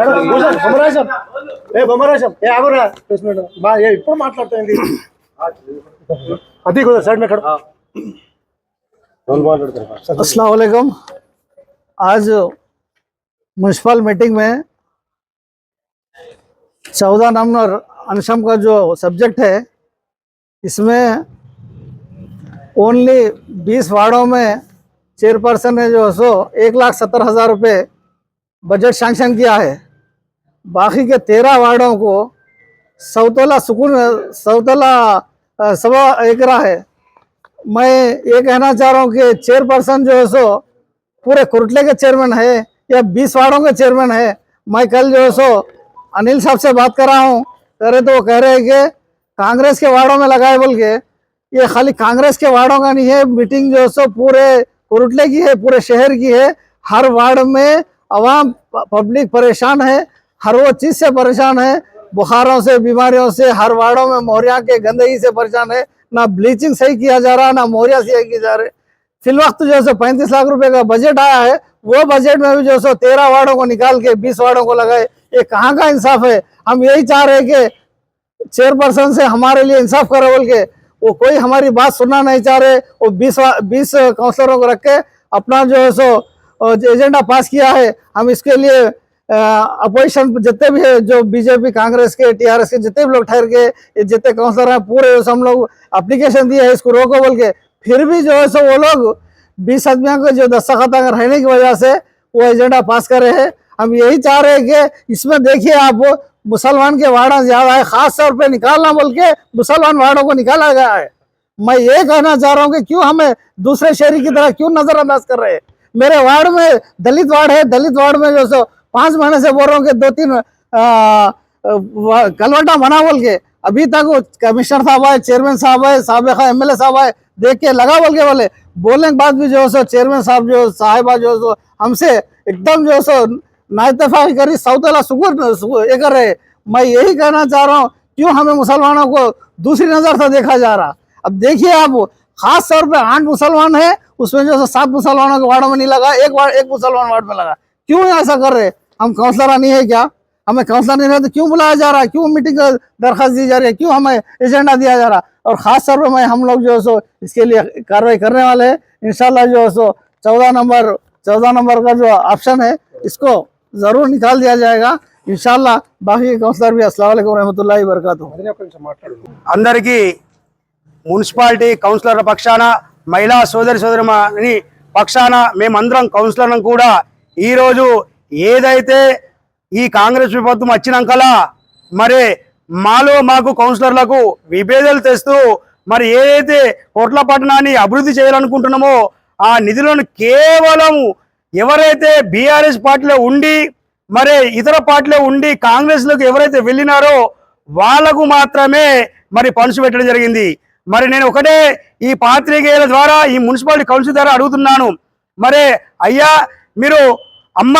బొమ్మరాశం ఏ బొమ్మరాశం ఏ ఆగురా press meet బా ఏ ఇప్పుడు మాట్లాడుతుంది అది కూడా సైడ్ में अस्सलाम वालेकुम आज म्यूनसिपल मीटिंग में चौदह नंबर अनशम का जो सब्जेक्ट है इसमें ओनली बीस वार्डों में चेयरपर्सन ने जो है सो एक लाख सत्तर हजार रुपये बजट सैंक्शन किया है बाकी के तेरह वार्डों को सौतला सुकून सौतला सवा एकरा है। मैं ये कहना चाह रहा हूँ कि चेयरपर्सन जो है सो, पूरे कुरटले के चेयरमैन है, या बीस वार्डों के चेयरमैन है। मैं कल जो है सो, अनिल साहब से बात कर रहा हूँ। कह रहे तो वो कह रहे हैं कि कांग्रेस के वार्डों में लगाए बोल के, ये खाली कांग्रेस के वार्डों का नहीं है, मीटिंग जो है सो, पूरे कुरटले की है, पूरे शहर की है। हर वार्ड में आवाम पब्लिक परेशान है। हर वो चीज़ से परेशान है, बुखारों से, बीमारियों से, हर वार्डों में मोहरिया के गंदगी से परेशान है। ना ब्लीचिंग सही किया जा रहा है ना मोहरिया सही किया जा रहे। फिल वक्त जो है पैंतीस लाख रुपए का बजट आया है, वो बजट में भी जो है सो तेरह वार्डों को निकाल के बीस वार्डों को लगाए। ये कहाँ का इंसाफ है? हम यही चाह रहे हैं कि चेयरपर्सन से हमारे लिए इंसाफ करो बोल के, वो कोई हमारी बात सुनना नहीं चाह रहे, वो बीस बीस काउंसलरों को रख के अपना जो है सो एजेंडा पास किया है। हम इसके लिए अपोजिशन जितने भी है, जो बीजेपी, कांग्रेस के, टीआरएस के, जितने भी लोग ठहर के जितने काउंसलर हैं, पूरे हम लोग अप्लीकेशन दिए है इसको रोको बोल के। फिर भी जो है सो वो लोग बीस आदमियों के जो दस्तखत अगर रहने की वजह से वो एजेंडा पास कर रहे हैं। हम यही चाह रहे हैं कि इसमें देखिए आप मुसलमान के वार्डा ज़्यादा है, खास तौर पे निकालना बोल के मुसलमान वार्डों को निकाला गया है। मैं ये कहना चाह रहा हूँ कि क्यों हमें दूसरे शहरी की तरह क्यों नजरअंदाज कर रहे हैं? मेरे वार्ड में दलित वार्ड है, दलित वार्ड में जो सो पाँच महीने से बोल रहा हूँ कि दो तीन कलवटा बना बोल के। अभी तक कमिश्नर साहब आए, चेयरमैन साहब आए, सबका एमएलए साहब आए, देख के लगा बोल के बोले बोलने के बाद भी जो है सो चेयरमैन साहब जो, साहिबा जो सो, हमसे एकदम जो सो नाइतफाकी करी, सौतला सुकुर सु- ये कर रहे मैं यही कहना चाह रहा हूँ, क्यों हमें मुसलमानों को दूसरी नज़र से देखा जा रहा? अब देखिए आप, खास तौर पे आठ मुसलमान है, उसमें जो है सात मुसलमानों के वार्ड में नहीं लगा, एक वार्ड, एक मुसलमान वार्ड में लगा। क्यों ऐसा कर रहे? हम काउंसलर नहीं है क्या हमें काउंसलर नहीं है तो क्यों बुलाया जा रहा है क्यों मीटिंग का दरखास्त दी जा रही है क्यों हमें एजेंडा दिया जा रहा है और खास तौर पर मैं हम लोग जो है सो इसके लिए कार्रवाई करने वाले हैं इंशाल्लाह जो है सो चौदह नंबर चौदह नंबर का जो ऑप्शन है इसको जरूर निकाल दिया जाएगा इंशाल्लाह बाकी के काउंसलर भी अस्सलाम वालेकुम रहमतुल्लाहि वबरकातुहू అందరికీ మున్సిపాలిటీ కౌన్సిలర్ల పక్షాన మహిళా సోదరి సోదరి పక్షాన మేమందరం కౌన్సిలర్లను కూడా ఈరోజు ఏదైతే ఈ కాంగ్రెస్ ప్రభుత్వం వచ్చినాకలా మరి మాలో మాకు కౌన్సిలర్లకు విభేదాలు తెస్తూ మరి ఏదైతే కోట్ల పట్టణాన్ని అభివృద్ధి చేయాలనుకుంటున్నామో ఆ నిధులను కేవలం ఎవరైతే బీఆర్ఎస్ పార్టీలో ఉండి మరి ఇతర పార్టీలో ఉండి కాంగ్రెస్లోకి ఎవరైతే వెళ్ళినారో వాళ్ళకు మాత్రమే మరి పనుసు పెట్టడం జరిగింది. మరి నేను ఒకటే ఈ పాత్రికేయుల ద్వారా ఈ మున్సిపాలిటీ కౌన్సిల్ ద్వారా అడుగుతున్నాను. మరి అయ్యా మీరు అమ్మ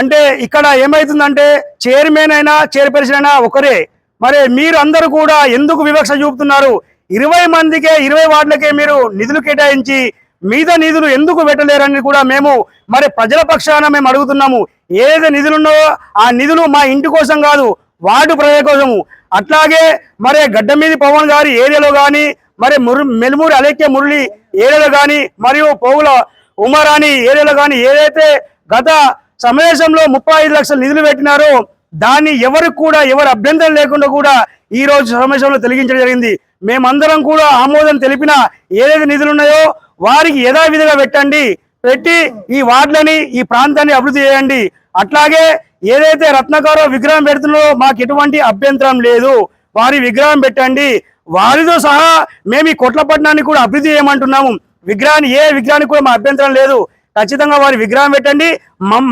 అంటే ఇక్కడ ఏమైతుందంటే చైర్మన్ అయినా చైర్పర్సన్ అయినా ఒకరే. మరి మీరు అందరూ కూడా ఎందుకు వివక్ష చూపుతున్నారు? ఇరవై మందికే ఇరవై వార్డులకే మీరు నిధులు కేటాయించి మీద నిధులు ఎందుకు పెట్టలేరని కూడా మేము మరి ప్రజల పక్షాన మేము అడుగుతున్నాము. ఏదైతే నిధులున్నో ఆ నిధులు మా ఇంటి కోసం కాదు వార్డు ప్రజల కోసము. అట్లాగే మరి గడ్డమీది పవన్ గారి ఏరియాలో కానీ మరి మురు మెలుమూరి అలేఖ్య మురళి ఏరియాలో కానీ మరియు పోగుల ఉమరాని ఏరియాలో కానీ ఏదైతే గత సమావేశంలో ముప్పై ఐదు లక్షల నిధులు పెట్టినారో. దాన్ని ఎవరికి కూడా ఎవరు అభ్యంతరం లేకుండా కూడా ఈ రోజు సమావేశంలో తొలగించడం జరిగింది. మేమందరం కూడా ఆమోదం తెలిపిన ఏదైతే నిధులు ఉన్నాయో వారికి యథావిధిగా పెట్టండి. పెట్టి ఈ వార్డులని ఈ ప్రాంతాన్ని అభివృద్ధి చేయండి. అట్లాగే ఏదైతే రత్నకారో విగ్రహం పెడుతున్నారో మాకు ఎటువంటి అభ్యంతరం లేదు. వారి విగ్రహం పెట్టండి. వారితో సహా మేము ఈ కొట్లపట్నాన్ని కూడా అభివృద్ధి చేయమంటున్నాము. విగ్రహాన్ని ఏ విగ్రహానికి కూడా మా అభ్యంతరం లేదు. ఖచ్చితంగా వారి విగ్రహం పెట్టండి.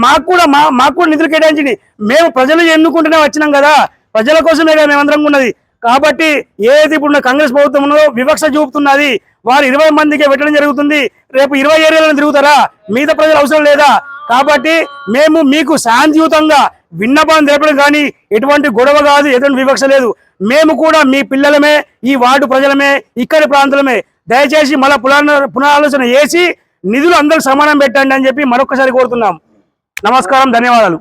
మాకు కూడా మా మాకు కూడా నిధులు కేటాయించండి. మేము ప్రజలు ఎన్నుకుంటూనే వచ్చినాం కదా. ప్రజల కోసమే కదా మేమందరం ఉన్నది. కాబట్టి ఏదైతే ఇప్పుడున్న కాంగ్రెస్ ప్రభుత్వం ఉన్నదో వివక్ష చూపుతున్నది. వారు ఇరవై మందికి పెట్టడం జరుగుతుంది. రేపు ఇరవై ఏరియాలను తిరుగుతారా? మిగతా ప్రజలు అవసరం లేదా? కాబట్టి మేము మీకు శాంతియుతంగా విన్నపాన్ని తెలపడం కానీ ఎటువంటి గొడవ కాదు ఎటువంటి వివక్ష లేదు. మేము కూడా మీ పిల్లలమే ఈ వార్డు ప్రజలమే ఇక్కడి ప్రాంతాలమే. దయచేసి మళ్ళా పునరాలోచన చేసి నిధులు అందరికి సమానం పెట్టండి అని చెప్పి మరొకసారి కోరుతున్నాం నమస్కారం ధన్యవాదాలు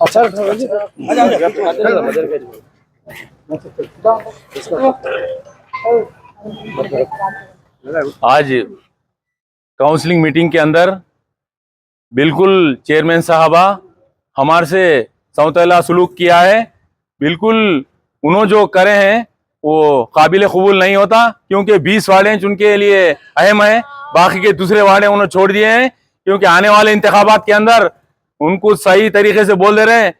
अच्छा आज काउंसलिंग मीटिंग के अंदर बिल्कुल चेयरमैन साहबा हमारे से सौतेला सलूक किया है बिल्कुल उन्होंने जो करे हैं वो काबिल कबूल नहीं होता, क्योंकि 20 वार्डे उनके लिए अहम है, बाकी के दूसरे वार्डे उन्होंने छोड़ दिए हैं, क्योंकि आने वाले इंतखाबात के अंदर उनको सही तरीके से बोल दे रहे हैं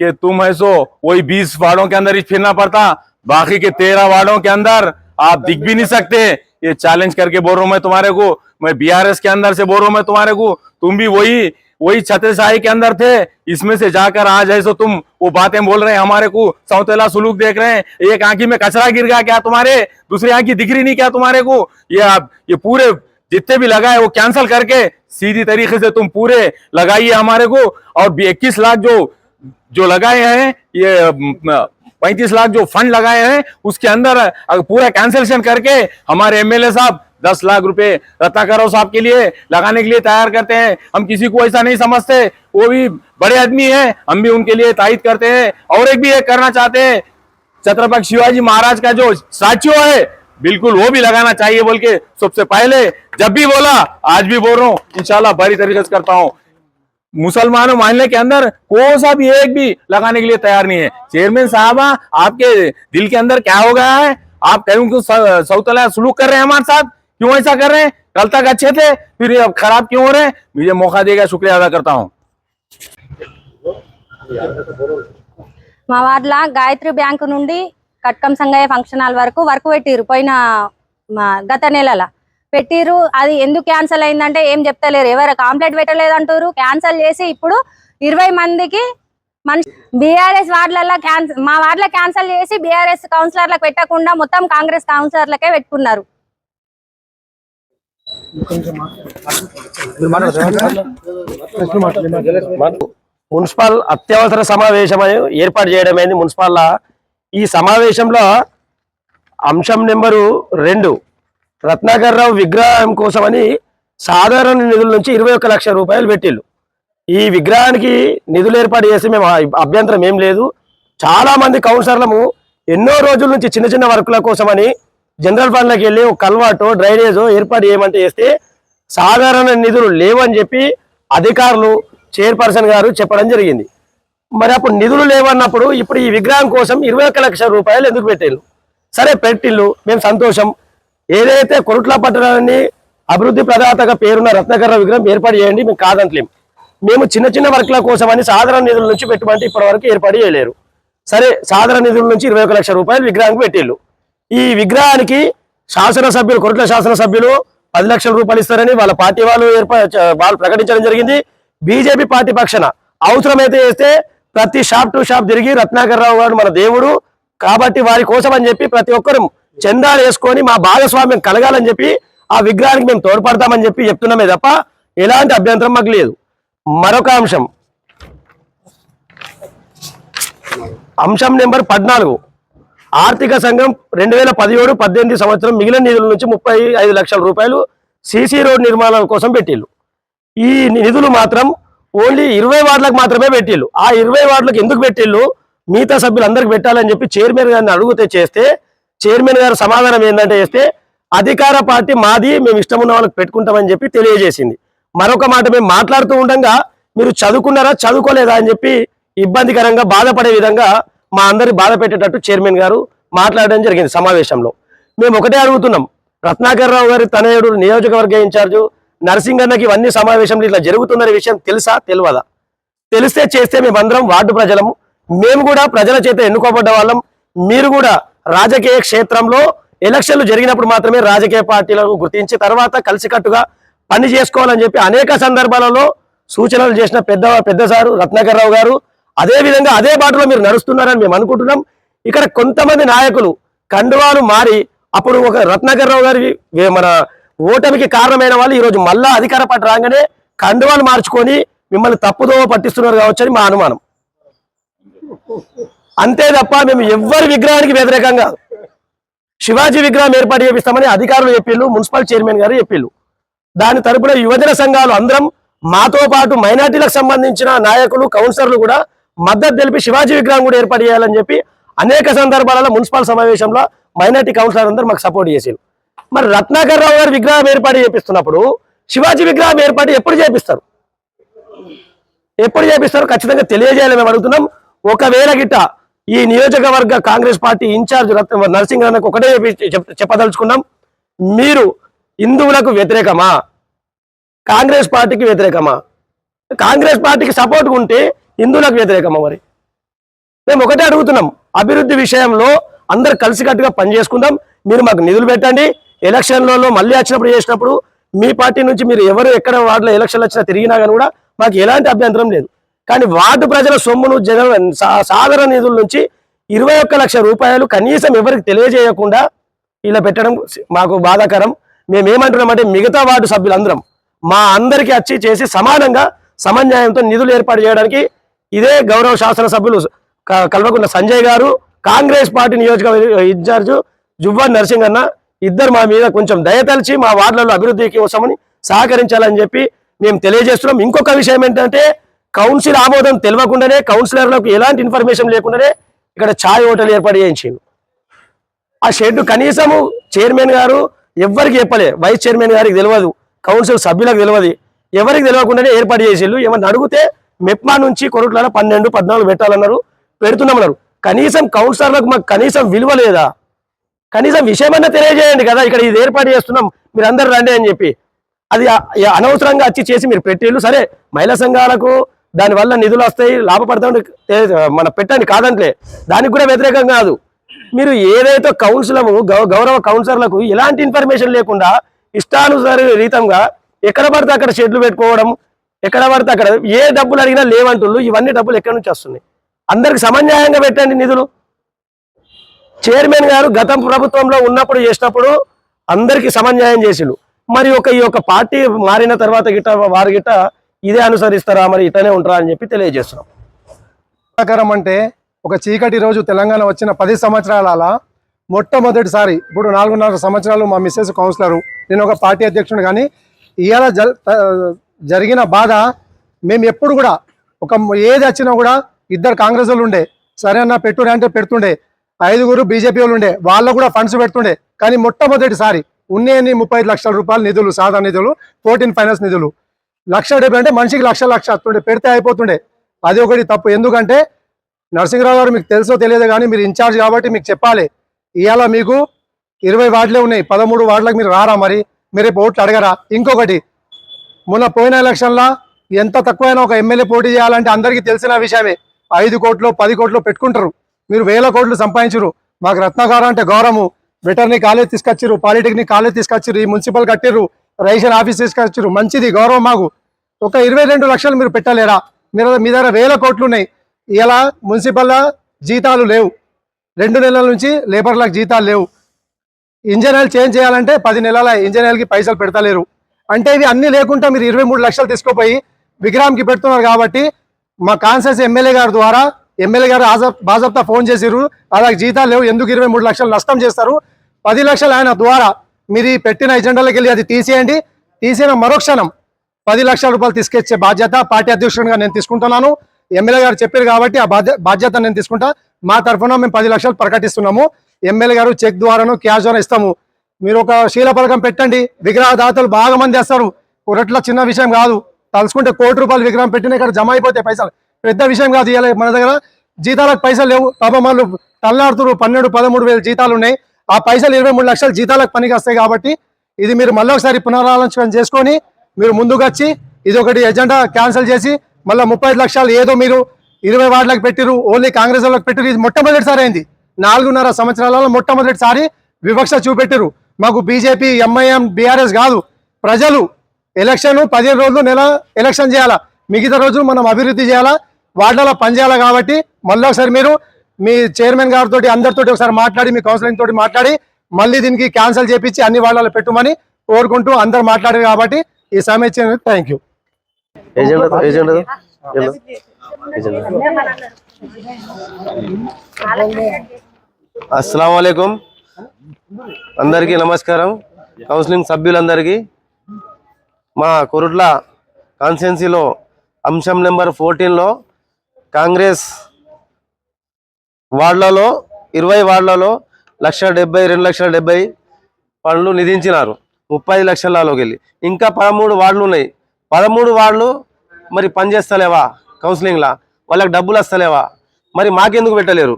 कि तुम है सो वही 20 वार्डों के अंदर ही फिरना पड़ता, बाकी के तेरह वार्डों के अंदर आप दिख भी नहीं सकते। ये चैलेंज करके बोल रहा हूँ मैं तुम्हारे को, मैं बीआरएस के अंदर से बोल रहा हूँ मैं तुम्हारे को, तुम भी वही वही छत्रसाही के अंदर थे, इसमें से जाकर आज है सो तुम वो बातें बोल रहे हैं, हमारे को सौतेला सुलूक देख रहे हैं, एक आंखी में कचरा गिर गया क्या तुम्हारे, दूसरी आंखी दिख रही नहीं क्या तुम्हारे को? ये आप, ये पूरे जितने भी लगाए वो कैंसिल करके सीधी तरीके से तुम पूरे लगाइए हमारे को, और इक्कीस लाख जो जो लगाए हैं, ये पैंतीस लाख जो फंड लगाए हैं, उसके अंदर पूरा कैंसिलेशन करके हमारे एमएलए साहब दस लाख रुपए रत्नाकरव साहब के लिए, लगाने के लिए तैयार करते हैं। हम किसी को ऐसा नहीं समझते, वो भी बड़े आदमी हैं, हम भी उनके लिए तायद करते हैं। और एक भी एक करना चाहते हैं, छत्रपति शिवाजी महाराज का जो स्टैच्यू है, बिल्कुल वो भी लगाना चाहिए बोल के सबसे पहले, जब भी बोला, आज भी बोल रहा हूँ, इंशाल्लाह बड़ी तरीके से करता हूँ। मुसलमानों मानने के अंदर कौन सा भी एक भी लगाने के लिए तैयार नहीं है चेयरमैन साहबा आपके दिल के अंदर क्या हो गया है आप कहीं क्यों सौतला सलूक कर रहे हैं हमारे साथ क्यों ऐसा कर रहे हैं कल तक अच्छे थे फिर ये अब खराब क्यों हो रहे हैं मुझे मौका देगा शुक्रिया अदा करता हूँ మా వార్డుల గాయత్రి బ్యాంకు నుండి కట్కం సంగయ్య ఫంక్షన్ హాల్ వరకు వర్క్ పెట్టిరు పోయిన మా గత నెలల పెట్టిరు అది ఎందుకు క్యాన్సిల్ అయిందంటే ఏం చెప్తలేరు. ఎవరు కాంప్లైంట్ పెట్టలేదంటారు క్యాన్సిల్ చేసి ఇప్పుడు ఇరవై మందికి మనిషి బీఆర్ఎస్ వార్డులలో క్యాన్సల్ మా వార్డులో క్యాన్సిల్ చేసి బీఆర్ఎస్ కౌన్సిలర్లకు పెట్టకుండా మొత్తం కాంగ్రెస్ కౌన్సిలర్లకే పెట్టుకున్నారు. మున్సిపల్ అత్యవసర సమావేశం ఏర్పాటు చేయడమైంది మున్సిపల్ ఈ సమావేశంలో అంశం నెంబరు రెండు రత్నాకర్ రావు విగ్రహం కోసమని సాధారణ నిధుల నుంచి ఇరవై ఒక్క లక్షల రూపాయలు పెట్టిళ్ళు. ఈ విగ్రహానికి నిధులు ఏర్పాటు చేసి మేము అభ్యంతరం ఏం లేదు. చాలా మంది కౌన్సిలర్లము ఎన్నో రోజుల నుంచి చిన్న చిన్న వర్కుల కోసమని జనరల్ ఫండ్లకు వెళ్ళి ఒక కల్వాటో డ్రైనేజో ఏర్పాటు చేయమంటే చేస్తే సాధారణ నిధులు లేవని చెప్పి అధికారులు చైర్పర్సన్ గారు చెప్పడం జరిగింది. మరి అప్పుడు నిధులు లేవన్నప్పుడు ఇప్పుడు ఈ విగ్రహం కోసం ఇరవై ఒక్క లక్షల రూపాయలు ఎందుకు పెట్టిళ్ళు? సరే పెట్టిళ్ళు. మేము సంతోషం. ఏదైతే కొరుట్ల పట్టణాన్ని అభివృద్ధి ప్రదాతగా పేరున్న రత్నకర విగ్రహం ఏర్పాటు చేయండి మేము కాదంటలేం మేము చిన్న చిన్న వర్క్ల కోసమని సాధారణ నిధుల నుంచి పెట్టుబడి ఇప్పటి వరకు ఏర్పాటు చేయలేరు. సరే సాధారణ నిధుల నుంచి ఇరవై ఒక లక్షల రూపాయలు విగ్రహానికి పెట్టిళ్ళు. ఈ విగ్రహానికి శాసనసభ్యులు కొరట్ల శాసనసభ్యులు పది లక్షల రూపాయలు ఇస్తారని వాళ్ళ పార్టీ వాళ్ళు ఏర్పా వాళ్ళు ప్రకటించడం జరిగింది. బీజేపీ పార్టీ పక్షాన అవసరమైతే చేస్తే ప్రతి షాప్ టు షాప్ తిరిగి రత్నాకర్ రావు గారు మన దేవుడు కాబట్టి వారి కోసం అని చెప్పి ప్రతి ఒక్కరు చందాలు వేసుకొని మా భాగస్వామ్యం కలగాలని చెప్పి ఆ విగ్రహానికి మేము తోడ్పడతామని చెప్పి చెప్తున్నామే తప్ప ఎలాంటి అభ్యంతరం మాకు లేదు. మరొక అంశం. అంశం నెంబర్ పద్నాలుగు. ఆర్థిక సంఘం రెండు వేల పదిహేడు పద్దెనిమిది సంవత్సరం మిగిలిన నిధుల నుంచి ముప్పై ఐదు లక్షల రూపాయలు సీసీ రోడ్ నిర్మాణం కోసం పెట్టిళ్ళు ఈ నిధులు మాత్రం ఓన్లీ ఇరవై వార్డులకు మాత్రమే పెట్టిళ్ళు ఆ ఇరవై వార్డులకు ఎందుకు పెట్టిళ్ళు మిగతా సభ్యులందరికి పెట్టాలని చెప్పి చైర్మన్ గారిని అడుగుతే చేస్తే చైర్మన్ గారు సమాధానం ఏంటంటే చేస్తే అధికార పార్టీ మాది మేము ఇష్టం ఉన్న వాళ్ళకి పెట్టుకుంటామని చెప్పి తెలియజేసింది. మరొక మాట మేము మాట్లాడుతూ ఉండగా మీరు చదువుకున్నారా చదువుకోలేదా అని చెప్పి ఇబ్బందికరంగా బాధపడే విధంగా మా అందరి బాధ పెట్టేటట్టు చైర్మన్ గారు మాట్లాడడం జరిగింది సమావేశంలో. మేము ఒకటే అడుగుతున్నాం రత్నాకర్ రావు గారి తనయుడు నియోజకవర్గ ఇన్ఛార్జు నరసింగన్నకి ఇవన్నీ సమావేశంలో ఇట్లా జరుగుతుందనే విషయం తెలుసా తెలియదా తెలిస్తే చేస్తే మేమందరం వార్డు ప్రజలము. మేము కూడా ప్రజల చేత ఎన్నుకోబడ్డ వాళ్ళం. మీరు కూడా రాజకీయ క్షేత్రంలో ఎలక్షన్లు జరిగినప్పుడు మాత్రమే రాజకీయ పార్టీలను గుర్తించి తర్వాత కలిసికట్టుగా పని చేసుకోవాలని చెప్పి అనేక సందర్భాలలో సూచనలు చేసిన పెద్ద పెద్ద సారు రత్నాకర్ రావు గారు. అదే విధంగా అదే బాటలో మీరు నడుస్తున్నారని మేము అనుకుంటున్నాం. ఇక్కడ కొంతమంది నాయకులు కండువాలు మారి అప్పుడు ఒక రత్నాకర్ రావు గారి మన ఓటమికి కారణమైన వాళ్ళు ఈరోజు మళ్ళా అధికార పట్టు రాగానే కండువాలు మార్చుకొని మిమ్మల్ని తప్పుదోవ పట్టిస్తున్నారు కావచ్చు మా అనుమానం. అంతే తప్ప మేము ఎవ్వరి విగ్రహానికి వ్యతిరేకంగా కాదు. శివాజీ విగ్రహం ఏర్పాటు చేపిస్తామని అధికారులు చెప్పిళ్ళు మున్సిపల్ చైర్మన్ గారు చెప్పిళ్ళు. దాని తరపున యువజన సంఘాలు అందరం మాతో పాటు మైనార్టీలకు సంబంధించిన నాయకులు కౌన్సిలర్లు కూడా మద్దతు తెలిపి శివాజీ విగ్రహం కూడా ఏర్పాటు చేయాలని చెప్పి అనేక సందర్భాలలో మున్సిపల్ సమావేశంలో మైనార్టీ కౌన్సిలర్ అందరూ మాకు సపోర్ట్ చేసారు మరి రత్నాకర్ రావు గారి విగ్రహం ఏర్పాటు చేపిస్తున్నప్పుడు శివాజీ విగ్రహం ఏర్పాటు ఎప్పుడు చేపిస్తారు? ఎప్పుడు చేపిస్తారు ఖచ్చితంగా తెలియజేయాలని మేము అడుగుతున్నాం. ఒకవేళ గిట్ట ఈ నియోజకవర్గ కాంగ్రెస్ పార్టీ ఇన్ఛార్జ్ రత్న నరసింహ అన్నకు ఒకటే చెప్పి- చెప్పదలుచుకున్నాం. మీరు హిందువులకు వ్యతిరేకమా? కాంగ్రెస్ పార్టీకి వ్యతిరేకమా? కాంగ్రెస్ పార్టీకి సపోర్ట్ ఉంటే హిందువులకు వ్యతిరేకమా మరి? మేము ఒకటే అడుగుతున్నాం. అభివృద్ధి విషయంలో అందరు కలిసికట్టుగా పనిచేసుకుందాం. మీరు మాకు నిధులు పెట్టండి. ఎలక్షన్లలో మళ్ళీ వచ్చినప్పుడు చేసినప్పుడు మీ పార్టీ నుంచి మీరు ఎవరు ఎక్కడ వార్డులో ఎలక్షన్లు వచ్చినా తిరిగినా కానీ కూడా మాకు ఎలాంటి అభ్యంతరం లేదు. కానీ వార్డు ప్రజల సొమ్మును జగన్ సా- సాధారణ నిధుల నుంచి ఇరవై ఒక్క లక్ష రూపాయలు కనీసం ఎవరికి తెలియజేయకుండా ఇలా పెట్టడం మాకు బాధాకరం. మేమేమంటున్నామంటే మిగతా వార్డు సభ్యులందరం మా అందరికీ వచ్చి చేసి సమానంగా సమన్యాయంతో నిధులు ఏర్పాటు చేయడానికి ఇదే గౌరవ శాసనసభ్యులు క- కల్వకుంట్ల సంజయ్ గారు కాంగ్రెస్ పార్టీ నియోజకవర్గ ఇన్ఛార్జ్ జువ్వన్ నర్సింగ్ అన్న ఇద్దరు మా మీద కొంచెం దయతలిచి మా వార్డులలో అభివృద్ధికి కోసమని సహకరించాలని చెప్పి మేము తెలియజేస్తున్నాం. ఇంకొక విషయం ఏంటంటే కౌన్సిల్ ఆమోదం తెలియకుండానే కౌన్సిలర్లకు ఎలాంటి ఇన్ఫర్మేషన్ లేకుండానే ఇక్కడ ఛాయ్ హోటల్ ఏర్పాటు చేయించింది ఆ షెడ్ కనీసము చైర్మన్ గారు ఎవ్వరికి చెప్పలే వైస్ చైర్మన్ గారికి తెలియదు కౌన్సిల్ సభ్యులకు తెలియదు ఎవరికి తెలియకుండానే ఏర్పాటు చేసేళ్ళు ఏమన్నా అడిగితే మెప్మా నుంచి కొరట్ల పన్నెండు పద్నాలుగు పెట్టాలన్నారు పెడుతున్నామన్నారు కనీసం కౌన్సిలర్లకు మాకు కనీసం విలువ లేదా? కనీసం విషయమన్నా తెలియజేయండి కదా ఇక్కడ ఇది ఏర్పాటు చేస్తున్నాం మీరు అందరు రండి అని చెప్పి. అది అనవసరంగా వచ్చి చేసి మీరు పెట్టేళ్ళు. సరే మహిళా సంఘాలకు దానివల్ల నిధులు వస్తాయి లాభపడతాం మన పెట్టండి కాదంట్లే. దానికి కూడా వ్యతిరేకం కాదు. మీరు ఏదైతే కౌన్సిలము గౌరవ కౌన్సిలర్లకు ఎలాంటి ఇన్ఫర్మేషన్ లేకుండా ఇష్టానుసార రీతంగా ఎక్కడ పడితే అక్కడ షెడ్లు పెట్టుకోవడం ఎక్కడ పడితే అక్కడ ఏ డబ్బులు అడిగినా లేవంటుళ్ళు ఇవన్నీ డబ్బులు ఎక్కడి నుంచి వస్తున్నాయి? అందరికి సమన్యాయంగా పెట్టండి నిధులు. చైర్మన్ గారు గతం ప్రభుత్వంలో ఉన్నప్పుడు చేసినప్పుడు అందరికి సమన్యాయం చేసిండు మరి ఒక ఈ యొక్క పార్టీ మారిన తర్వాత గిట్ట వారి గిట్ట ఇదే అనుసరిస్తారా మరి ఇటనే ఉంటారా అని చెప్పి తెలియజేస్తున్నాం. ప్రకారం అంటే ఒక చీకటి రోజు తెలంగాణ వచ్చిన పది సంవత్సరాల మొట్టమొదటిసారి ఇప్పుడు నాలుగున్నర సంవత్సరాలు మా మిస్సెస్ కౌన్సిలరు నేను ఒక పార్టీ అధ్యక్షుడు కానీ ఇవాళ జ- జరిగిన బాధ మేము ఎప్పుడు కూడా ఒక ఏది వచ్చినా కూడా ఇద్దరు కాంగ్రెస్ వాళ్ళు ఉండే సరే అన్న పెట్టుడే అంటే పెడుతుండే ఐదుగురు బీజేపీ వాళ్ళు ఉండే వాళ్ళు కూడా ఫండ్స్ పెడుతుండే కానీ మొట్టమొదటిసారి ఉన్నాయని ముప్పై ఐదు లక్షల రూపాయల నిధులు సాధారణ నిధులు ఫోర్టీన్ ఫైనాన్స్ నిధులు లక్ష డెబ్బై అంటే మనిషికి లక్ష లక్ష వస్తుండే పెడితే అయిపోతుండే. అది ఒకటి తప్పు. ఎందుకంటే నరసింహరావు గారు మీకు తెలుసో తెలియదు కానీ మీరు ఇన్ఛార్జ్ కాబట్టి మీకు చెప్పాలి. ఇవాళ మీకు ఇరవై వార్డులే ఉన్నాయి. పదమూడు వార్డులకు మీరు రారా మరి? మీరు రేపు ఓట్లు అడగరా? ఇంకొకటి మొన్న పోయిన ఎలక్షన్లో ఎంత తక్కువైనా ఒక ఎమ్మెల్యే పోటీ చేయాలంటే అందరికీ తెలిసిన విషయమే. ఐదు కోట్లు పది కోట్లు పెట్టుకుంటారు. మీరు వేల కోట్లు సంపాదించరు. మాకు రత్నగారు అంటే గౌరవము. వెటర్నరీ కాలేజ్ తీసుకొచ్చిర్రు పాలిటెక్నిక్ కాలేజ్ తీసుకొచ్చిర్రు ఈ మున్సిపల్ కట్టిర్రు. రైషన్ ఆఫీస్ తీసుకొచ్చిర్రు. మంచిది గౌరవం మాకు. ఒక ఇరవై రెండు లక్షలు మీరు పెట్టలేరా? మీరు మీ దగ్గర వేల కోట్లు ఉన్నాయి. ఇలా మున్సిపల్ జీతాలు లేవు. రెండు నెలల నుంచి లేబర్లకు జీతాలు లేవు. ఇంజన్ ఆయిల్ చేంజ్ చేయాలంటే పది నెలల ఇంజన్ ఆయిల్కి పైసలు పెడతలేరు. అంటే ఇవి అన్నీ లేకుండా మీరు ఇరవై మూడు లక్షలు తీసుకుపోయి విగ్రహంకి పెడుతున్నారు కాబట్టి మా కాన్సెన్స్ ఎమ్మెల్యే గారి ద్వారా ఎమ్మెల్యే గారు ఆజా- ఫోన్ చేసిరు అలాగే జీతాలు లేవు. ఎందుకు ఇరవై మూడు లక్షలు నష్టం చేస్తారు? పది లక్షలు ఆయన ద్వారా మీరు ఈ పెట్టిన ఎజెండాలోకి వెళ్ళి అది తీసేయండి. తీసిన మరోక్షణం పది లక్షల రూపాయలు తీసుకొచ్చే బాధ్యత పార్టీ అధ్యక్షుడిగా నేను తీసుకుంటున్నాను. ఎమ్మెల్యే గారు చెప్పారు కాబట్టి ఆ బాధ్య బాధ్యత నేను తీసుకుంటా. మా తరఫున మేము పది లక్షలు ప్రకటిస్తున్నాము. ఎమ్మెల్యే గారు చెక్ ద్వారాను క్యాష్ ద్వారా ఇస్తాము. మీరు ఒక శీల పథకం పెట్టండి. విగ్రహదాతలు బాగా మంది వేస్తారు. కొరట్ల చిన్న విషయం కాదు. తలుచుకుంటే కోటి రూపాయలు విగ్రహం పెట్టిన ఇక్కడ జమ అయిపోతాయి పైసలు. పెద్ద విషయం కాదు ఇవాళ మన దగ్గర జీతాలకు పైసలు లేవు. పాపం వాళ్ళు తల్లాడుతున్నారు పన్నెండు పదమూడు వేలు జీతాలు ఉన్నాయి. ఆ పైసలు ఇరవై మూడు లక్షలు జీతాలకు పనికి వస్తాయి కాబట్టి ఇది మీరు మళ్ళీ ఒకసారి పునరాలోచన చేసుకొని మీరు ముందుకు వచ్చి ఇది ఒకటి ఎజెండా క్యాన్సిల్ చేసి మళ్ళీ ముప్పై ఐదు లక్షలు ఏదో మీరు ఇరవై వార్డులకు పెట్టిరు ఓన్లీ కాంగ్రెస్ వాళ్ళకి పెట్టిరు ఇది మొట్టమొదటిసారి అయింది. నాలుగున్నర సంవత్సరాలలో మొట్టమొదటిసారి వివక్ష చూపెట్టిరు మాకు బీజేపీ ఎంఐఎం బీఆర్ఎస్ కాదు. ప్రజలు ఎలక్షన్ పదిహేను రోజులు నెల ఎలక్షన్ చేయాలా? మిగతా రోజులు మనం అభివృద్ధి చేయాలా? వార్డులలో పనిచేయాలా కాబట్టి మళ్ళీ ఒకసారి మీరు మీ చైర్మన్ గారితో అందరితో ఒకసారి మాట్లాడి మీ కౌన్సిలింగ్ తోటి మాట్లాడి మళ్ళీ దీనికి క్యాన్సిల్ చేపించి అన్ని వాళ్ళలో పెట్టుమని కోరుకుంటూ అందరు మాట్లాడారు కాబట్టి ఈ సమయం థ్యాంక్ యూ అస్సలం వాలేకుం అందరికీ నమస్కారం. కౌన్సిలింగ్ సభ్యులందరికీ మా కొరుట్ల కాన్స్టిట్యున్సీలో అంశం నెంబర్ ఫోర్టీన్లో కాంగ్రెస్ వార్డులలో ఇరవై వార్డులలో లక్ష డెబ్బై రెండు లక్షల డెబ్బై పనులు నిధించినారు. ముప్పై లక్షలలోకి వెళ్ళి. ఇంకా పదమూడు వార్డులు ఉన్నాయి. పదమూడు వార్డులు మరి పని చేస్తలేవా కౌన్సిలింగ్లా? వాళ్ళకి డబ్బులు వస్తలేవా? మరి మాకెందుకు పెట్టలేరు?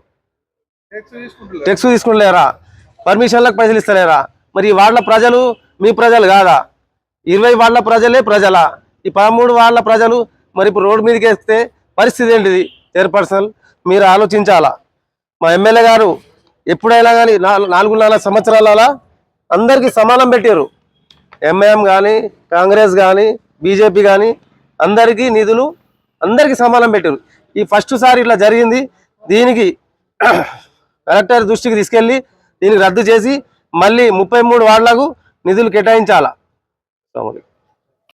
టెక్స్ తీసుకుంటలేరా? పర్మిషన్లకు పైసలు ఇస్తలేరా? మరి ఈ వార్డుల ప్రజలు మీ ప్రజలు కాదా? ఇరవై వార్డుల ప్రజలే ప్రజలా? ఈ పదమూడు వార్డుల ప్రజలు మరి ఇప్పుడు రోడ్డు మీదకి వేస్తే పరిస్థితి ఏంటిది? చైర్పర్సన్ మీరు ఆలోచించాలా? మా ఎమ్మెల్యే గారు ఎప్పుడైనా కానీ నాలుగున్నర సంవత్సరాల అందరికీ సమానం పెట్టారు ఎంఐఎం కానీ కాంగ్రెస్ కానీ బీజేపీ కానీ అందరికీ నిధులు అందరికీ సమానం పెట్టారు ఈ ఫస్ట్ సారి ఇట్లా జరిగింది. దీనికి కలెక్టర్ దృష్టికి తీసుకెళ్ళి దీనికి రద్దు చేసి మళ్ళీ ముప్పై మూడు వార్డులకు నిధులు కేటాయించాలా.